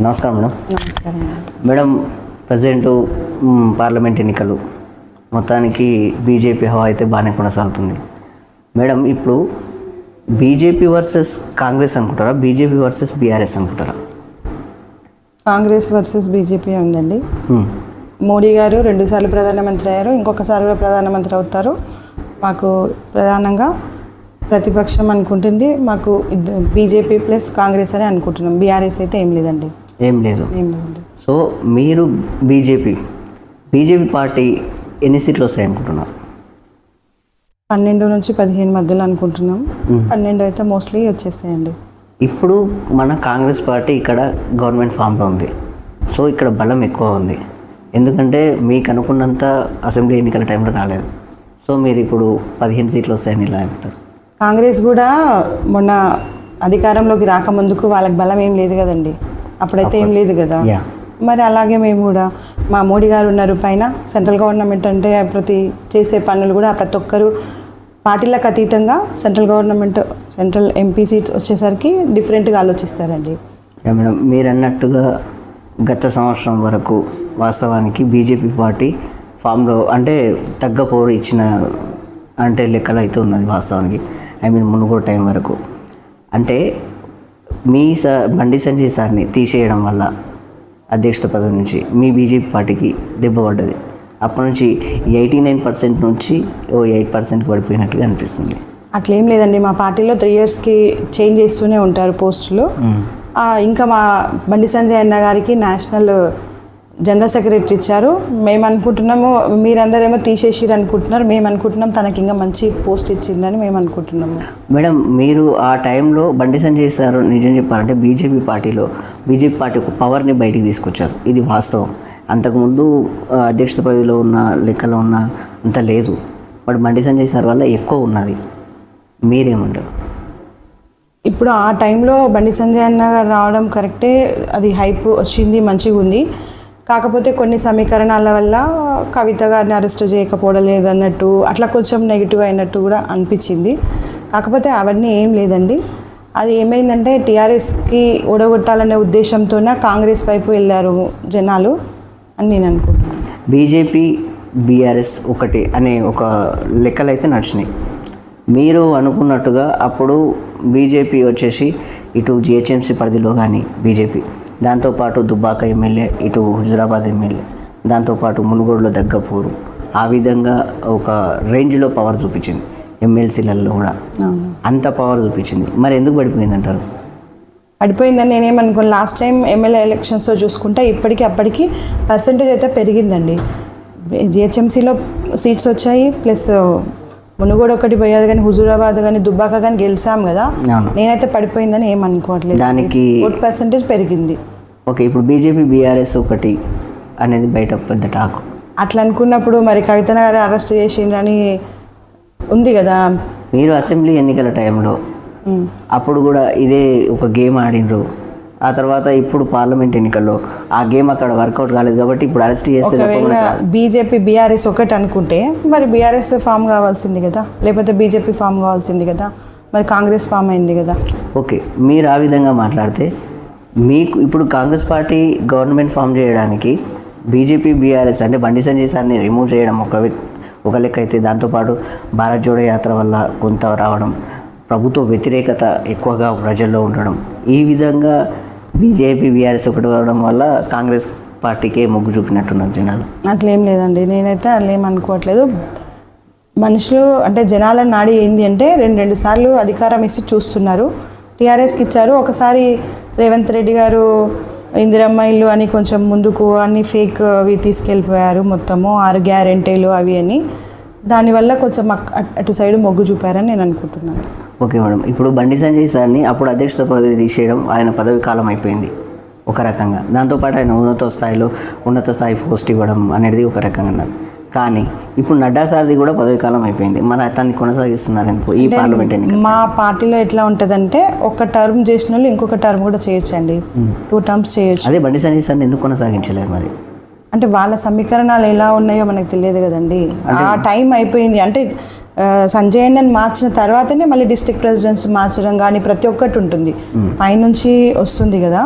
నమస్కారం మేడం. నమస్కారం madam. Present parliament ఎన్నికలు. మొత్తానికి బీజేపీ హవా అయితే బాగానే కొనసాగుతుంది. మేడం ఇప్పుడు బీజేపీ వర్సెస్ కాంగ్రెస్ అనుకుంటారా? బీజేపీ వర్సెస్ బీఆర్ఎస్ అనుకుంటారా? కాంగ్రెస్ వర్సెస్ బీజేపీ ఉందండి. మోడీ గారు రెండుసార్లు ప్రధానమంత్రి అయ్యారు. ఇంకొకసారి కూడా ప్రధానమంత్రి అవుతారు. మాకు ప్రధానంగా ప్రతిపక్షం అనుకుంటుంది. మాకు బీజేపీ ప్లస్ కాంగ్రెస్ అని అనుకుంటున్నాం. బీఆర్ఎస్ అయితే ఏం లేదండి. ఏం లేదు. సో మీరు బీజేపీ బీజేపీ పార్టీ ఎన్ని సీట్లు వస్తాయి అనుకుంటున్నారు పన్నెండు నుంచి పదిహేను మధ్యలో అనుకుంటున్నాం. పన్నెండు అయితే మోస్ట్లీ వచ్చేస్తాయండి. ఇప్పుడు మన కాంగ్రెస్ పార్టీ ఇక్కడ గవర్నమెంట్ ఫామ్లో ఉంది. సో ఇక్కడ బలం ఎక్కువ ఉంది. ఎందుకంటే మీకు అనుకున్నంత అసెంబ్లీ ఎన్నికల టైంలో రాలేదు. సో మీరు ఇప్పుడు పదిహేను సీట్లు వస్తాయని ఇలా అంటారు. కాంగ్రెస్ కూడా మొన్న అధికారంలోకి రాకముందుకు వాళ్ళకి బలం ఏం లేదు కదండి. అప్పుడైతే ఏం లేదు కదా. మరి అలాగే మేము కూడా మా మోడీ గారు ఉన్నారు పైన సెంట్రల్ గవర్నమెంట్ అంటే ప్రతి చేసే పనులు కూడా ప్రతి ఒక్కరు పార్టీలకు అతీతంగా central government central MP seats వచ్చేసరికి డిఫరెంట్గా ఆలోచిస్తారండి. మేడం మీరు అన్నట్టుగా గత సంవత్సరం వరకు వాస్తవానికి బీజేపీ పార్టీ ఫామ్లో అంటే తగ్గ పోరు ఇచ్చిన అంటే లెక్కలు అయితే ఉన్నది వాస్తవానికి. ఐ మీన్ మునుగోడు టైం వరకు. అంటే మీ స బండి సంజయ్ సార్ని తీసేయడం వల్ల అధ్యక్షత పదవి నుంచి మీ బీజేపీ పార్టీకి దెబ్బ పడ్డది. అప్పటి నుంచి ఎయిటీ నైన్ పర్సెంట్ నుంచి ఓ ఎయిట్ పర్సెంట్ పడిపోయినట్టుగా అనిపిస్తుంది. అట్లేం లేదండి. మా పార్టీలో త్రీ ఇయర్స్కి చేంజ్ చేస్తూనే ఉంటారు పోస్టులు. ఇంకా మా బండి సంజయ్ అన్న గారికి నేషనల్ జనరల్ సెక్రటరీ ఇచ్చారు. మేము అనుకుంటున్నాము మీరందరేమో తీసేసిరు అనుకుంటున్నారు. మేము అనుకుంటున్నాం తనకి ఇంకా మంచి పోస్ట్ ఇచ్చిందని మేము అనుకుంటున్నాము. మేడం మీరు ఆ టైంలో బండి సంజయ్ సార్ నిజం చెప్పాలంటే బీజేపీ పార్టీలో బీజేపీ పార్టీ ఒక పవర్ని బయటికి తీసుకొచ్చారు. ఇది వాస్తవం. అంతకుముందు అధ్యక్షత పదవిలో ఉన్న లెక్కలో ఉన్న అంత లేదు. బట్ బండి సంజయ్ సార్ వల్ల ఎక్కువ ఉన్నది. మీరేమంటారు? ఇప్పుడు ఆ టైంలో బండి సంజయ్ అన్న గారు రావడం కరెక్టే. అది హైప్ వచ్చింది మంచిగా ఉంది కాకపోతే కొన్ని సమీకరణాల వల్ల కవిత గారిని అరెస్ట్ చేయకపోవడం లేదన్నట్టు అట్లా కొంచెం నెగిటివ్ అయినట్టు కూడా అనిపించింది. కాకపోతే అవన్నీ ఏం లేదండి. అది ఏమైందంటే టీఆర్ఎస్కి ఓడగొట్టాలనే ఉద్దేశంతోనే కాంగ్రెస్ వైపు వెళ్ళారు జనాలు అని నేను అనుకుంటున్నాను. బీజేపీ బీఆర్ఎస్ ఒకటి అనే ఒక లెక్కలు అయితే నడిచినాయి. మీరు అనుకున్నట్టుగా అప్పుడు బీజేపీ వచ్చేసి ఇటు జిహెచ్ఎంసీ పరిధిలో కానీ బీజేపీ దాంతోపాటు దుబ్బాక ఎమ్మెల్యే ఇటు హుజురాబాద్ ఎమ్మెల్యే దాంతోపాటు మునుగోడులో దగ్గపూరు ఆ విధంగా ఒక రేంజ్లో పవర్ చూపించింది. ఎమ్మెల్సీలలో కూడా అంత పవర్ చూపించింది. మరి ఎందుకు పడిపోయింది అంటారు పడిపోయిందని నేనేమనుకోను. లాస్ట్ టైం ఎమ్మెల్యే ఎలక్షన్స్లో చూసుకుంటే ఇప్పటికి అప్పటికి పర్సంటేజ్ అయితే పెరిగిందండి. జిహెచ్ఎంసీలో సీట్స్ వచ్చాయి ప్లస్ మునుగోడు ఒకటి పోయేది కానీ హుజూరాబాద్ కానీ దుబ్బాక కానీ గెలిచాం కదా. నేనైతే పడిపోయిందని ఏమనుకోవట్లేదు దానికి ఓట్ పర్సంటేజ్ పెరిగింది. ఓకే ఇప్పుడు బీజేపీ బీఆర్ఎస్ ఒకటి అనేది బయట పెద్ద టాక్. అట్లా అనుకున్నప్పుడు మరి కవిత గారు అరెస్ట్ చేసిండ్రని ఉంది కదా. మీరు అసెంబ్లీ ఎన్నికల టైంలో. అప్పుడు కూడా ఇదే ఒక గేమ్ ఆడినరు ఆ తర్వాత ఇప్పుడు పార్లమెంట్ ఎన్నికల్లో ఆ గేమ్ అక్కడ వర్కౌట్ కాలేదు కాబట్టి ఇప్పుడు అరెస్ట్ చేస్తే. బీజేపీ బీఆర్ఎస్ ఒకటి అనుకుంటే మరి బీఆర్ఎస్ ఫామ్ కావాల్సింది కదా? లేకపోతే బీజేపీ ఫామ్ కావాల్సింది కదా? మరి కాంగ్రెస్ ఫామ్ అయింది కదా? ఓకే మీరు ఆ విధంగా మాట్లాడితే మీకు ఇప్పుడు కాంగ్రెస్ పార్టీ గవర్నమెంట్ ఫామ్ చేయడానికి బీజేపీ బీఆర్ఎస్ అంటే బండి సంజయ్ సార్ని రిమూవ్ చేయడం ఒక ఒక లెక్క అయితే దాంతోపాటు భారత్ జోడో యాత్ర వల్ల కొంత రావడం ప్రభుత్వ వ్యతిరేకత ఎక్కువగా ప్రజల్లో ఉండడం ఈ విధంగా బీజేపీ బీఆర్ఎస్ ఒకటి అవడం వల్ల కాంగ్రెస్ పార్టీకే మొగ్గు చూపినట్టున్నారు జనాలు. అట్లేం లేదండి. నేనైతే అట్లేం ఏం అనుకోవట్లేదు. మనుషులు అంటే జనాల నాడి ఏంది అంటే రెండు రెండు సార్లు అధికారం ఇచ్చి చూస్తున్నారు. టీఆర్ఎస్కి ఇచ్చారు. ఒకసారి రేవంత్ రెడ్డి గారు ఇందిరమ్మ ఇల్లు అని కొంచెం ముందుకు అన్ని ఫేక్ అవి తీసుకెళ్ళిపోయారు మొత్తము. ఆరు గ్యారెంటీలు అవి అని. దానివల్ల కొంచెం అటు సైడ్ మొగ్గు చూపారని నేను అనుకుంటున్నాను. Okay madam. ఇప్పుడు బండి సంజయ్ సార్ని అప్పుడు అధ్యక్షత పదవి తీసేయడం ఆయన పదవి కాలం అయిపోయింది. ఒక రకంగా. దాంతోపాటు ఆయన ఉన్నత స్థాయిలో ఉన్నత స్థాయి పోస్ట్ ఇవ్వడం అనేది ఒక రకంగా అన్నారు. కానీ ఇప్పుడు నడ్డా సార్ది కూడా పదవి కాలం అయిపోయింది. మన అతన్ని కొనసాగిస్తున్నారు ఎందుకు? ఈ పార్లమెంట్ ఎన్నిక మా పార్టీలో ఎట్లా ఉంటుందంటే ఒక టర్మ్ చేసిన వాళ్ళు ఇంకొక టర్మ్ కూడా చేయొచ్చండి. టూ టర్మ్స్ చేయొచ్చు. అదే బండి సంజయ్ సార్ని ఎందుకు కొనసాగించలేదు మరి? అంటే వాళ్ళ సమీకరణాలు ఎలా ఉన్నాయో మనకు తెలియదు కదండి. ఆ టైం అయిపోయింది. అంటే ఆ, సంజయ్ అన్నని మార్చిన తర్వాతనే మళ్ళీ డిస్ట్రిక్ట్ ప్రెసిడెంట్స్ మార్చడం కానీ ప్రతి ఒక్కటి ఉంటుంది. పైనుంచి వస్తుంది కదా.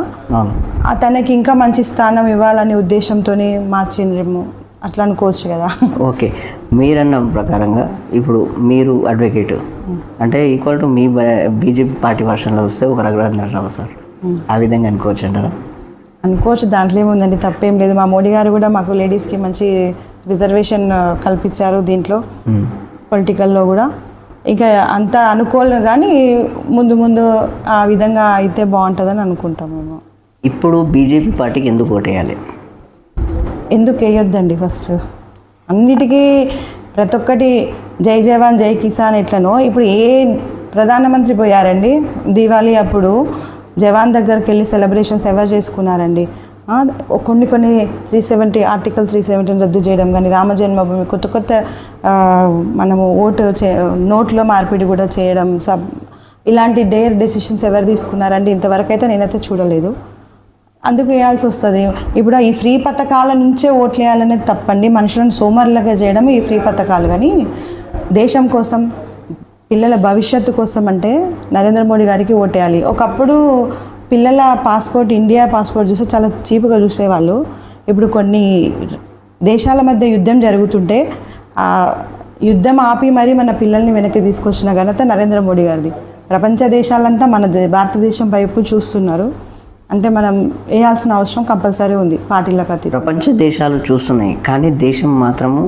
తనకి ఇంకా మంచి స్థానం ఇవ్వాలనే ఉద్దేశంతో మార్చిండ్రేమో అట్లా అనుకోవచ్చు కదా. ఓకే. మీరన్న ప్రకారంగా ఇప్పుడు మీరు అడ్వకేట్. అంటే ఈక్వల్ టు మీ బీజేపీ పార్టీ వర్షన్లో వస్తే ఒక రఘురాజరావు సార్. ఆ విధంగా అనుకోవచ్చు అంటారా? అనుకోవచ్చు దాంట్లో ఏముందండి తప్పేం లేదు. మా మోడీ గారు కూడా మాకు లేడీస్కి మంచి రిజర్వేషన్ కల్పించారు దీంట్లో. పొలిటికల్లో కూడా. ఇంకా అంత అనుకోలేదు కానీ ముందు ముందు ఆ విధంగా అయితే బాగుంటుందని అనుకుంటాం మేము. ఇప్పుడు బీజేపీ పార్టీకి ఎందుకు ఓటేయాలి? ఎందుకు వేయొద్దండి ఫస్ట్? అన్నిటికీ ప్రతి ఒక్కటి జై జవాన్ జై కిసాన్ ఎట్లనో ఇప్పుడు ఏ ప్రధానమంత్రి పోయారండి? దివాళీ అప్పుడు జవాన్ దగ్గరికి వెళ్ళి సెలబ్రేషన్స్ ఎవరు చేసుకున్నారండి? కొన్ని కొన్ని త్రీ సెవెంటీ ఆర్టికల్ త్రీ సెవెంటీని రద్దు చేయడం కానీ రామ జన్మభూమి కొత్త కొత్త మనము ఓటు చే నోట్లో మార్పిడి కూడా చేయడం సబ్ ఇలాంటి డేర్ డెసిషన్స్ ఎవరు తీసుకున్నారండి? ఇంతవరకు అయితే నేనైతే చూడలేదు. అందుకు వేయాల్సి వస్తుంది. ఇప్పుడు ఈ ఫ్రీ పథకాల నుంచే ఓట్లు వేయాలనేది తప్పండి. మనుషులను సోమరులుగా చేయడం ఈ ఫ్రీ పథకాలు కానీ దేశం కోసం పిల్లల భవిష్యత్తు కోసం అంటే నరేంద్ర మోడీ గారికి ఓటేయాలి. ఒకప్పుడు పిల్లల పాస్పోర్ట్ ఇండియా పాస్పోర్ట్ చూస్తే చాలా చీప్గా చూసేవాళ్ళు ఇప్పుడు కొన్ని దేశాల మధ్య యుద్ధం జరుగుతుంటే ఆ యుద్ధం ఆపి మరీ మన పిల్లల్ని వెనక్కి తీసుకొచ్చిన ఘనత నరేంద్ర మోడీ గారిది. ప్రపంచ దేశాలంతా మన భారతదేశం వైపు చూస్తున్నారు. అంటే మనం వేయాల్సిన అవసరం కంపల్సరీ ఉంది పార్టీలకు అతీతం ప్రపంచ దేశాలు చూస్తున్నాయి కానీ దేశం మాత్రము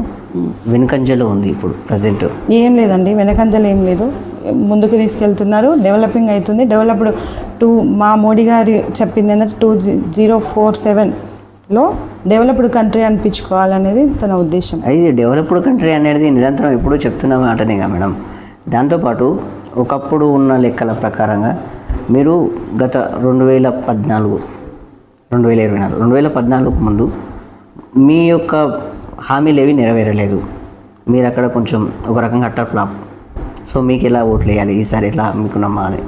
వెనుకంజలో ఉంది ఇప్పుడు ప్రజెంట్. ఏం లేదండి వెనకంజలు ఏం లేదు. ముందుకు తీసుకెళ్తున్నారు. డెవలపింగ్ అవుతుంది. డెవలప్డ్ టూ మా మోడీ గారు చెప్పింది ఏంటంటే టూ జీరో ఫోర్ సెవెన్లో డెవలప్డ్ కంట్రీ అనిపించుకోవాలనేది తన ఉద్దేశం. ఇది డెవలప్డ్ కంట్రీ అనేది నిరంతరం ఎప్పుడూ చెప్తున్న మాటనేగా మేడం. దాంతోపాటు ఒకప్పుడు ఉన్న లెక్కల ప్రకారంగా మీరు గత రెండు వేల పద్నాలుగు రెండు వేల ఇరవై నాలుగు రెండు వేల పద్నాలుగు ముందు మీ యొక్క హామీలు ఏవి నెరవేరలేదు. మీరు అక్కడ కొంచెం ఒక రకంగా అట్టర్ ఫ్లాప్ సో మీకు ఎలా ఓట్లు వేయాలి? ఈసారి ఎట్లా మీకు నమ్మాలి?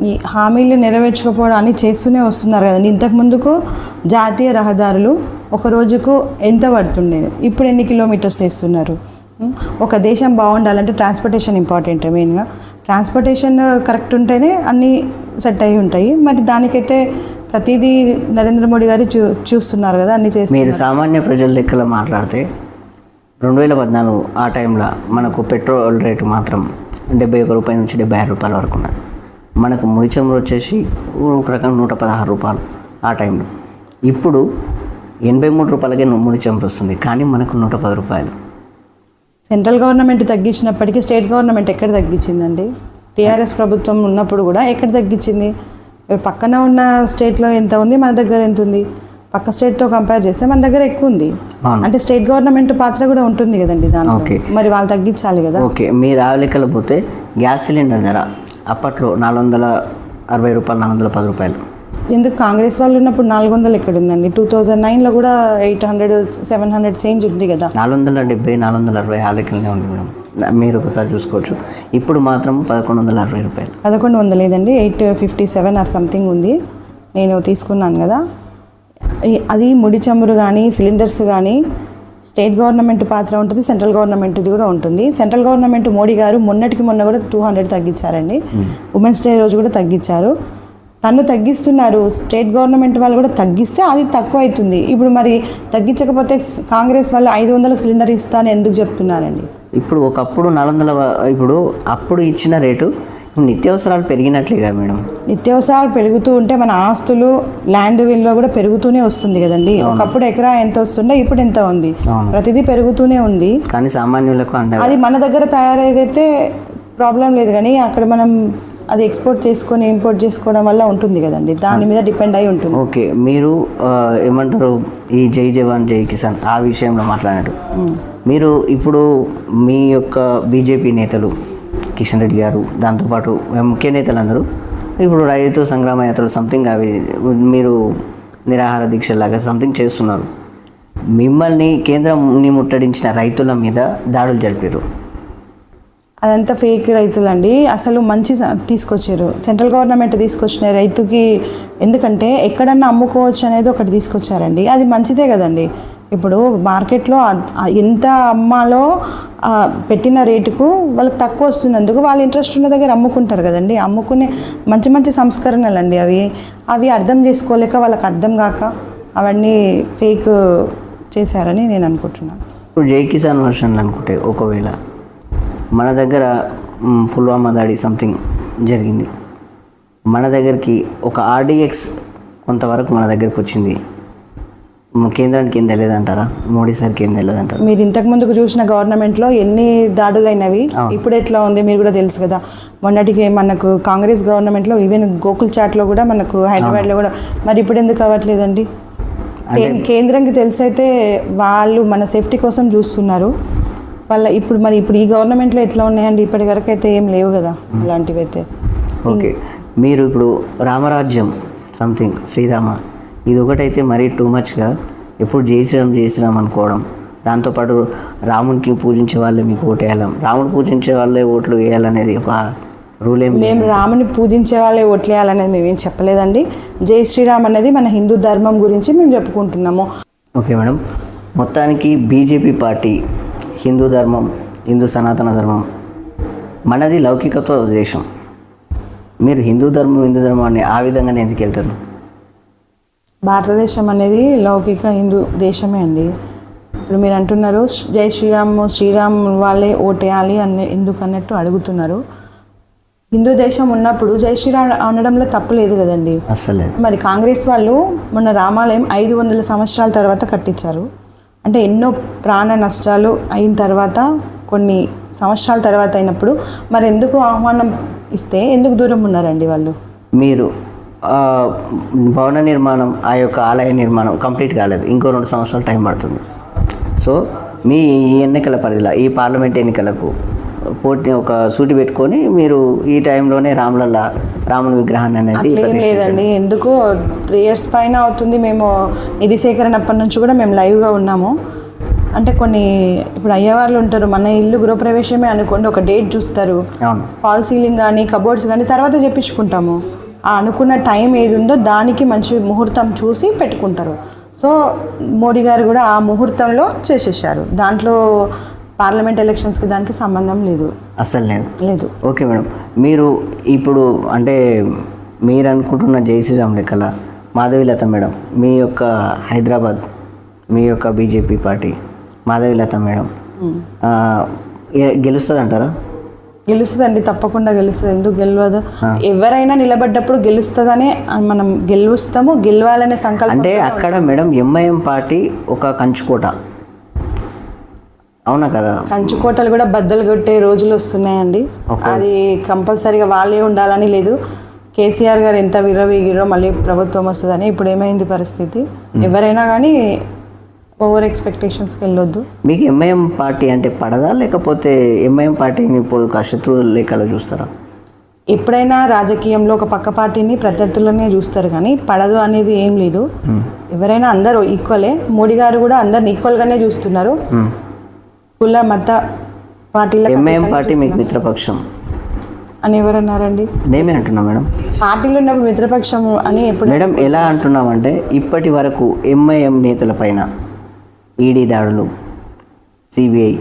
ఈ హామీలు నెరవేర్చకపోవడాన్ని చేస్తూనే వస్తున్నారు కదండి ఇంతకు ముందుకు జాతీయ రహదారులు ఒక రోజుకు ఎంత పడుతుండే? ఇప్పుడు ఎన్ని కిలోమీటర్స్ వేస్తున్నారు? ఒక దేశం బాగుండాలంటే ట్రాన్స్పోర్టేషన్ ఇంపార్టెంట్ మెయిన్గా. ట్రాన్స్పోర్టేషన్ కరెక్ట్ ఉంటేనే అన్నీ సెట్ అయి ఉంటాయి. మరి దానికైతే ప్రతిదీ నరేంద్ర మోడీ గారు చూ చూస్తున్నారు కదా అన్ని మీరు చేస్తున్నారు సామాన్య ప్రజల లెక్కలో మాట్లాడితే రెండు వేల పద్నాలుగు ఆ టైంలో మనకు పెట్రోల్ రేటు మాత్రం డెబ్బై ఒక రూపాయల నుంచి డెబ్బై ఆరు రూపాయల వరకు ఉన్నది. మనకు ముడి చమురు వచ్చేసి ఒక రకం నూట పదహారు రూపాయలు ఆ టైంలో. ఇప్పుడు ఎనభై మూడు రూపాయలకే ముడి చమురు వస్తుంది కానీ మనకు నూట పది రూపాయలు. సెంట్రల్ గవర్నమెంట్ తగ్గించినప్పటికీ స్టేట్ గవర్నమెంట్ ఎక్కడ తగ్గించిందండి? టీఆర్ఎస్ ప్రభుత్వం ఉన్నప్పుడు కూడా ఎక్కడ తగ్గించింది? పక్కన ఉన్న స్టేట్లో ఎంత ఉంది? మన దగ్గర ఎంత ఉంది? పక్క స్టేట్తో కంపేర్ చేస్తే మన దగ్గర ఎక్కువ ఉంది. అంటే స్టేట్ గవర్నమెంట్ పాత్ర కూడా ఉంటుంది కదండి ఓకే. మరి వాళ్ళు తగ్గించాలి కదా. ఓకే. మీరు ఆ లెక్కలు పోతే గ్యాస్ సిలిండర్ ధర అప్పట్లో నాలుగు వందల అరవై రూపాయలు నాలుగు వందల పది రూపాయలు. ఎందుకు కాంగ్రెస్ వాళ్ళు ఉన్నప్పుడు నాలుగు వందలు ఎక్కడ ఉందండి టూ థౌజండ్ నైన్లో కూడా eight hundred seven hundred change ఉంది కదా. నాలుగు వందల డెబ్బై నాలుగు వందల అరవై ఆ లెక్కలనే ఉంది మేడం. మీరు ఒకసారి చూసుకోవచ్చు. ఇప్పుడు మాత్రం పదకొండు వందల అరవై రూపాయలు. పదకొండు వందలు లేదండి eight fifty seven or something ఉంది. నేను తీసుకున్నాను కదా. అది ముడి చమురు కానీ సిలిండర్స్ కానీ స్టేట్ గవర్నమెంట్ పాత్ర ఉంటుంది సెంట్రల్ గవర్నమెంట్ది కూడా ఉంటుంది. సెంట్రల్ గవర్నమెంట్ మోడీ గారు మొన్నటికి మొన్న కూడా టూ హండ్రెడ్ తగ్గించారండి. ఉమెన్స్ డే రోజు కూడా తగ్గించారు. తను తగ్గిస్తున్నారు. స్టేట్ గవర్నమెంట్ వాళ్ళు కూడా తగ్గిస్తే అది తక్కువ అవుతుంది. ఇప్పుడు మరి తగ్గించకపోతే కాంగ్రెస్ వాళ్ళు ఐదు వందలకు సిలిండర్ ఇస్తా అని ఎందుకు చెప్తున్నారండి? ఇప్పుడు ఒకప్పుడు నాలుగు వందల ఇప్పుడు అప్పుడు ఇచ్చిన రేటు నిత్యావసరాలు పెరిగినట్లేగా మేడం. నిత్యావసరాలు పెరుగుతూ ఉంటే మన ఆస్తులు ల్యాండ్ విలువ కూడా పెరుగుతూనే వస్తుంది కదండి. ఒకప్పుడు ఎకరా ఎంత వస్తుండే ఇప్పుడు ఎంత ఉంది. ప్రతిదీ పెరుగుతూనే ఉంది. కానీ సామాన్యులకు అది మన దగ్గర తయారయ్యేదైతే ప్రాబ్లం లేదు కానీ అక్కడ మనం అది ఎక్స్పోర్ట్ చేసుకొని ఇంపోర్ట్ చేసుకోవడం వల్ల ఉంటుంది కదండి. దాని మీద డిపెండ్ అయి ఉంటుంది. ఓకే. మీరు ఏమంటారు ఈ జై జవాన్ జై కిసాన్ ఆ విషయంలో మాట్లాడినట్టు. మీరు ఇప్పుడు మీ యొక్క బీజేపీ నేతలు కిషన్ రెడ్డి గారు దాంతోపాటు ముఖ్య నేతలందరూ ఇప్పుడు రైతు సంగ్రామ యాత్రలు సంథింగ్ అవి మీరు నిరాహార దీక్షలాగా సంథింగ్ చేస్తున్నారు. మిమ్మల్ని కేంద్రంని ముట్టడించిన రైతుల మీద దాడులు జరిపారు. అదంతా ఫేక్ రైతులండి. అసలు మంచి తీసుకొచ్చారు. సెంట్రల్ గవర్నమెంట్ తీసుకొచ్చిన రైతుకి ఎందుకంటే ఎక్కడన్నా అమ్ముకోవచ్చు అనేది ఒకటి తీసుకొచ్చారండి. అది మంచిదే కదండి. ఇప్పుడు మార్కెట్లో ఎంత అమ్మాలో పెట్టిన రేటుకు వాళ్ళకి తక్కువ వస్తున్నందుకు వాళ్ళ ఇంట్రెస్ట్ ఉన్న దగ్గర అమ్ముకుంటారు కదండి. అమ్ముకునే మంచి మంచి సంస్కరణలు అండి అవి. అవి అర్థం చేసుకోలేక వాళ్ళకి అర్థం కాక అవన్నీ ఫేక్ చేశారని నేను అనుకుంటున్నాను. ఇప్పుడు జై కిసాన్ వర్షన్లు అనుకుంటే ఒకవేళ మన దగ్గర పుల్వామా దాడి సంథింగ్ జరిగింది. మన దగ్గరికి ఒక ఆర్డిఎక్స్ కొంతవరకు మన దగ్గరికి వచ్చింది. కేంద్రానికి ఏం తెలియదంటారా? మోడీ సార్కి ఏం తెలియదంటారా? మీరు ఇంతకు ముందుకు చూసిన గవర్నమెంట్లో ఎన్ని దాడులైనవి ఇప్పుడు ఎట్లా ఉంది మీరు కూడా తెలుసు కదా. మొన్నటికి మనకు కాంగ్రెస్ గవర్నమెంట్లో ఈవెన్ గోకుల్ చాట్లో కూడా మనకు హైదరాబాద్లో కూడా. మరి ఇప్పుడు ఎందుకు అవ్వట్లేదండి? కేంద్రంకి తెలిసైతే వాళ్ళు మన సేఫ్టీ కోసం చూస్తున్నారు. వాళ్ళ ఇప్పుడు మరి ఇప్పుడు ఈ గవర్నమెంట్లో ఎట్లా ఉన్నాయండి? ఇప్పటి వరకు అయితే ఏం లేవు కదా అలాంటివి అయితే ఓకే. మీరు ఇప్పుడు రామరాజ్యం సంథింగ్ శ్రీరామ ఇది ఒకటైతే మరీ టూ మచ్గా ఎప్పుడు జై శ్రీరామ్ జై శ్రీరామ్ అనుకోవడం దాంతోపాటు రామునికి పూజించే వాళ్ళే మీకు ఓటు వేయాలి. రాముడు పూజించే వాళ్ళే ఓట్లు వేయాలనేది ఒక రూల్ ఏం. మేము రాముని పూజించే వాళ్ళే ఓట్లేయాలనేది మేమేం చెప్పలేదండి. జై శ్రీరామ్ అనేది మన హిందూ ధర్మం గురించి మేము చెప్పుకుంటున్నాము. Okay madam. మొత్తానికి బీజేపీ పార్టీ హిందూ ధర్మం హిందూ సనాతన ధర్మం మనది లౌకికత్వ దేశం మీరు హిందూ ధర్మం హిందూ ధర్మాన్ని ఆ విధంగానే ఎందుకు వెళ్తారు? భారతదేశం అనేది లౌకిక హిందూ దేశమే అండి. ఇప్పుడు మీరు అంటున్నారు జై శ్రీరామ్ శ్రీరామ్ వాళ్ళే ఓటేయాలి అని ఎందుకు అన్నట్టు అడుగుతున్నారు. హిందూ దేశం ఉన్నప్పుడు జై శ్రీరామ్ అనడంలో తప్పు లేదు కదండి. అస్సలు లేదు. మరి కాంగ్రెస్ వాళ్ళు మొన్న రామాలయం ఐదు వందల సంవత్సరాల తర్వాత కట్టించారు. అంటే ఎన్నో ప్రాణ నష్టాలు అయిన తర్వాత కొన్ని సంవత్సరాల తర్వాత అయినప్పుడు మరి ఎందుకు ఆహ్వానం ఇస్తే ఎందుకు దూరం ఉన్నారండి వాళ్ళు? మీరు భవన నిర్మాణం ఆ యొక్క ఆలయ నిర్మాణం కంప్లీట్ కాలేదు. ఇంకో రెండు సంవత్సరాలు టైం పడుతుంది. సో మీ ఈ ఎన్నికల పరిధిలో ఈ పార్లమెంట్ ఎన్నికలకు పోటీ ఒక సూటి పెట్టుకొని మీరు ఈ టైంలోనే రాములల్ల రాముని విగ్రహాన్ని అనేది. లేదండి. ఎందుకు త్రీ ఇయర్స్ పైన అవుతుంది. మేము నిధి సేకరణ అప్పటి నుంచి కూడా మేము లైవ్గా ఉన్నాము. అంటే కొన్ని ఇప్పుడు అయ్యేవాళ్ళు ఉంటారు. మన ఇల్లు గృహప్రవేశమే అనుకోండి. ఒక డేట్ చూస్తారు. అవును. ఫాల్ సీలింగ్ కానీ కబోర్డ్స్ కానీ తర్వాత చెప్పించుకుంటాము. ఆ అనుకున్న టైం ఏది ఉందో దానికి మంచి ముహూర్తం చూసి పెట్టుకుంటారు. సో మోడీ గారు కూడా ఆ ముహూర్తంలో చేసేసారు దాంట్లో పార్లమెంట్ ఎలక్షన్స్కి దానికి సంబంధం లేదు. అస్సలు లేదు. లేదు. Okay madam. మీరు ఇప్పుడు అంటే మీరు అనుకుంటున్న జై శ్రీరామ్ లెక్కల మాధవీలత మేడం మీ యొక్క హైదరాబాద్ మీ యొక్క బీజేపీ పార్టీ మాధవీలత మేడం గెలుస్తుంది అంటారా గెలుస్తుందండి తప్పకుండా గెలుస్తుంది. ఎందుకు గెలవదు? ఎవరైనా నిలబడ్డప్పుడు గెలుస్తుందనే మనం గెలుస్తాము గెలవాలనే సంకల్పం అంటే అక్కడ మేడం ఎంఐఎం పార్టీ ఒక కంచుకోట. అవునా కదా? కంచుకోటలు కూడా బద్దలు కొట్టే రోజులు వస్తున్నాయండి. అది కంపల్సరీగా వాళ్ళే ఉండాలని లేదు. కేసీఆర్ గారు ఎంత విర్రవీగిరో మళ్ళీ ప్రభుత్వం వస్తుందని ఇప్పుడు ఏమైంది పరిస్థితి? ఎవరైనా కానీ ఓవర్ ఎక్స్పెక్టేషన్స్కి వెళ్ళొద్దు. మీకు ఎంఐఎం పార్టీ అంటే పడదా? లేకపోతే ఎంఐఎం పార్టీని ఇప్పుడు శత్రువు లెక్కలో చూస్తారా? ఎప్పుడైనా రాజకీయంలో ఒక పక్క పార్టీని ప్రత్యర్థులనే చూస్తారు కానీ పడదు అనేది ఏం లేదు. ఎవరైనా అందరూ ఈక్వలే. మోడీ గారు కూడా అందరిని ఈక్వల్గానే చూస్తున్నారు. కుల మత పార్టీల ఎంఐఎం పార్టీ మీకు మిత్రపక్షం? అని ఎవరన్నారండి? మేమే అంటున్నాం మేడం. పార్టీలో ఉన్నప్పుడు మిత్రపక్షం అని ఎప్పుడు మేడం ఎలా అంటున్నామంటే ఇప్పటి వరకు ఎంఐఎం నేతల పైన ఈడీ దాడులు సిబిఐ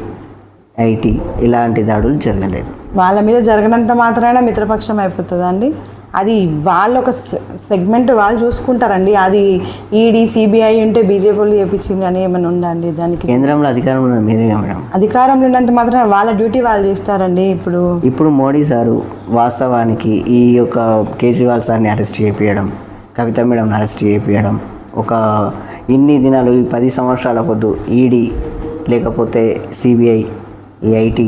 ఐటీ ఇలాంటి దాడులు జరగలేదు. వాళ్ళ మీద జరగనంత మాత్రాన మిత్రపక్షం అయిపోతుందా అండి అది వాళ్ళు ఒక సెగ్మెంట్ వాళ్ళు చూసుకుంటారండి. అది ఈడీ సిబిఐ ఉంటే బీజేపీ వాళ్ళు చేపించింది అని ఏమైనా ఉందా అండి దానికి? కేంద్రంలో అధికారం ఉన్నది మీరే మేడం. అధికారంలో ఉన్నంత మాత్రాన వాళ్ళ డ్యూటీ వాళ్ళు చేస్తారండి ఇప్పుడు. ఇప్పుడు మోడీ సారు వాస్తవానికి ఈ యొక్క కేజ్రీవాల్ సార్ని అరెస్ట్ చేయించడం కవిత మేడంని అరెస్ట్ చేయించడం ఒక ఇన్ని దినాలు ఈ పది సంవత్సరాల పొద్దు ఈడీ లేకపోతే సిబిఐ ఈ ఐటీ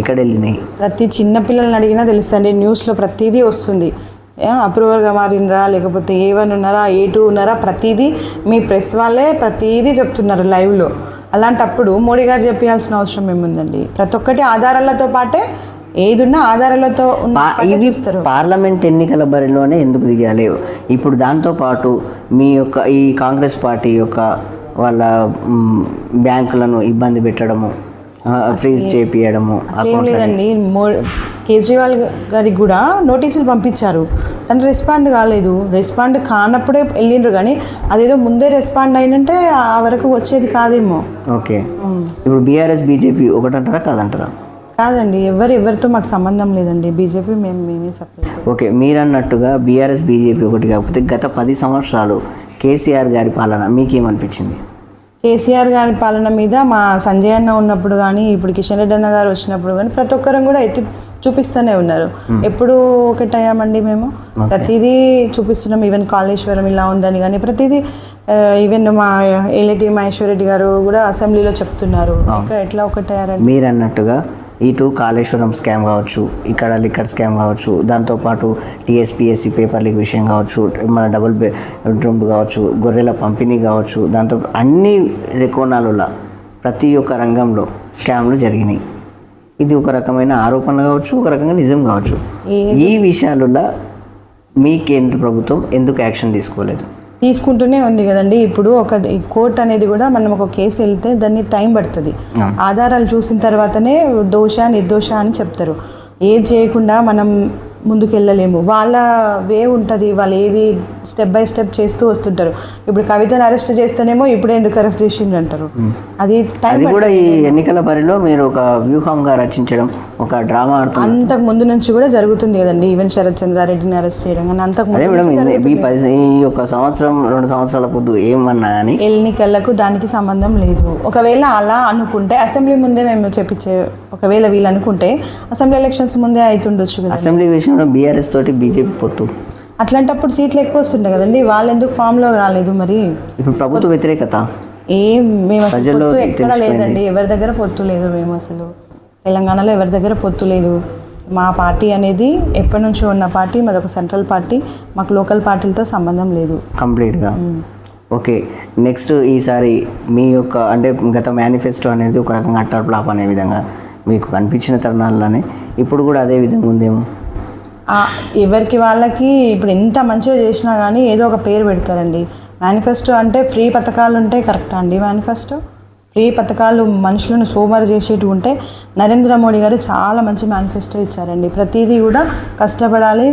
ఎక్కడ వెళ్ళినాయి ప్రతి చిన్న పిల్లల్ని అడిగినా తెలుస్తుంది న్యూస్లో ప్రతిదీ వస్తుంది. అప్రూవర్గా మారినరా లేకపోతే ఏ వన్ ఉన్నారా ఏ టూ ఉన్నారా ప్రతిదీ మీ ప్రెస్ వాళ్ళే ప్రతిదీ చెప్తున్నారు లైవ్లో. అలాంటప్పుడు మోడీ గారు చెప్పాల్సిన అవసరం ఏముందండి? ప్రతి ఒక్కటి ఆధారాలతో పాటే ఏది ఉన్నా ఆధారాలతో ఇవి పార్లమెంట్ ఎన్నికల బరిలోనే ఎందుకు దిగాలి? ఇప్పుడు దాంతోపాటు మీ యొక్క ఈ కాంగ్రెస్ పార్టీ యొక్క వాళ్ళ బ్యాంకులను ఇబ్బంది పెట్టడము ఫ్రీజ్ చేపియడము లేదండి. కేజ్రీవాల్ గారికి కూడా నోటీసులు పంపించారు. తను రెస్పాండ్ కాలేదు. రెస్పాండ్ కానప్పుడే వెళ్ళిండ్రు కానీ అదేదో ముందే రెస్పాండ్ అయినంటే ఆ వరకు వచ్చేది కాదేమో. ఓకే. ఇప్పుడు బీఆర్ఎస్ బీజేపీ ఒకటంటారా కాదంటారా? కాదండి ఎవరు ఎవరితో మాకు సంబంధం లేదండి. బీజేపీ మేము మేమే సపరేట్ ఓకే మీరు అన్నట్టుగా బీఆర్ఎస్ బీజేపీ ఒకటి కాకపోతే గత పది సంవత్సరాలు కేసీఆర్ గారి పాలన మీకేమనిపించింది? కేసీఆర్ గారి పాలన మీద మా సంజయ్ అన్న ఉన్నప్పుడు కానీ ఇప్పుడు కిషన్ రెడ్డి అన్న గారు వచ్చినప్పుడు కానీ ప్రతి ఒక్కరం కూడా ఎత్తి చూపిస్తూనే ఉన్నారు. ఎప్పుడు ఒకటయ్యామండి మేము. ప్రతిదీ చూపిస్తున్నాం. ఈవెన్ కాళేశ్వరం ఇలా ఉందని కానీ ప్రతిదీ ఈవెన్ మా ఏలేటి మహేశ్వర్ రెడ్డి గారు కూడా అసెంబ్లీలో చెప్తున్నారు. ఇక్కడ ఎట్లా ఒకటయ్యారండి మీరు అన్నట్టుగా ఇటు కాళేశ్వరం స్కామ్ కావచ్చు ఇక్కడ లిక్కర్ స్కామ్ కావచ్చు దాంతోపాటు టీఎస్పీఎస్సీ పేపర్ లీక్ విషయం కావచ్చు మన డబుల్ బెడ్రూమ్ కావచ్చు గొర్రెల పంపిణీ కావచ్చు దాంతో అన్ని కోణాలలో ప్రతి ఒక్క రంగంలో స్కామ్లు జరిగినాయి. ఇది ఒక రకమైన ఆరోపణ కావచ్చు ఒక రకంగా నిజం కావచ్చు. ఈ విషయాలలో మీ కేంద్ర ప్రభుత్వం ఎందుకు యాక్షన్ తీసుకోలేదు? తీసుకుంటూనే ఉంది కదండి. ఇప్పుడు ఒక కోర్ట్ అనేది కూడా మనం ఒక కేసు వెళ్తే దాన్ని టైం పడుతుంది. ఆధారాలు చూసిన తర్వాతనే దోష నిర్దోష అని చెప్తారు. ఏది చేయకుండా మనం ముందుకు వెళ్ళలేము వాళ్ళ వే ఉంటుంది. వాళ్ళు ఏది స్టెప్ బై స్టెప్ చేస్తూ వస్తుంటారు. ఇప్పుడు కవితను అరెస్ట్ చేస్తేనేమో ఇప్పుడు ఎందుకు అరెస్ట్ చేసిండ్రు అంటారు. అది టైం కూడా ఈ ఎన్నికల బరిలో మీరు ఒక వ్యూహంగా రచించడం ఒక డ్రామా అంతకు ముందు నుంచి కూడా జరుగుతుంది కదండి. ఈవెన్ శరత్ చంద్రారెడ్డిని అరెస్ట్ చేయడం కానీ అంతకు ముందు ఈ- యొక్క సంవత్సరం రెండు సంవత్సరాల పొద్దు ఏమన్నా కానీ ఎన్నికలకు దానికి సంబంధం లేదు. ఒకవేళ అలా అనుకుంటే అసెంబ్లీ ముందే మేము చెప్పించే ఒకవేళ వీళ్ళు అనుకుంటే అసెంబ్లీ ఎలక్షన్స్ ముందే అవుతుండొచ్చు అసెంబ్లీ విషయంలో బీఆర్ఎస్ తోటి బీజేపీ పొత్తు. అట్లాంటప్పుడు సీట్లు ఎక్కువ వస్తుండే కదండి వాళ్ళు ఎందుకు ఫామ్లో రాలేదు మరి? ఇప్పుడు ప్రభుత్వ వ్యతిరేకత. ఏం మేము అసలు పొత్తు ఎక్కడ. లేదండి ఎవరి దగ్గర పొత్తు లేదు మేము అసలు. తెలంగాణలో ఎవరి దగ్గర పొత్తు లేదు. మా పార్టీ అనేది ఎప్పటి నుంచో ఉన్న పార్టీ మాది ఒక సెంట్రల్ పార్టీ మాకు లోకల్ పార్టీలతో సంబంధం లేదు. కంప్లీట్గా. ఓకే నెక్స్ట్ ఈసారి మీ యొక్క అంటే గత మేనిఫెస్టో అనేది ఒక రకంగా అట్టర్ ఫ్లాప్ అనే విధంగా మీకు కనిపించిన తరుణాల్లోనే ఇప్పుడు కూడా అదే విధంగా ఉందేమో? ఎవరికి వాళ్ళకి ఇప్పుడు ఎంత మంచిగా చేసినా కానీ ఏదో ఒక పేరు పెడతారండి. మేనిఫెస్టో అంటే ఫ్రీ పథకాలు ఉంటే కరెక్టా అండి మేనిఫెస్టో ఫ్రీ పథకాలు మనుషులను సోమరు చేసేటివి ఉంటే నరేంద్ర మోడీ గారు చాలా మంచి మేనిఫెస్టో ఇచ్చారండి. ప్రతిదీ కూడా కష్టపడాలి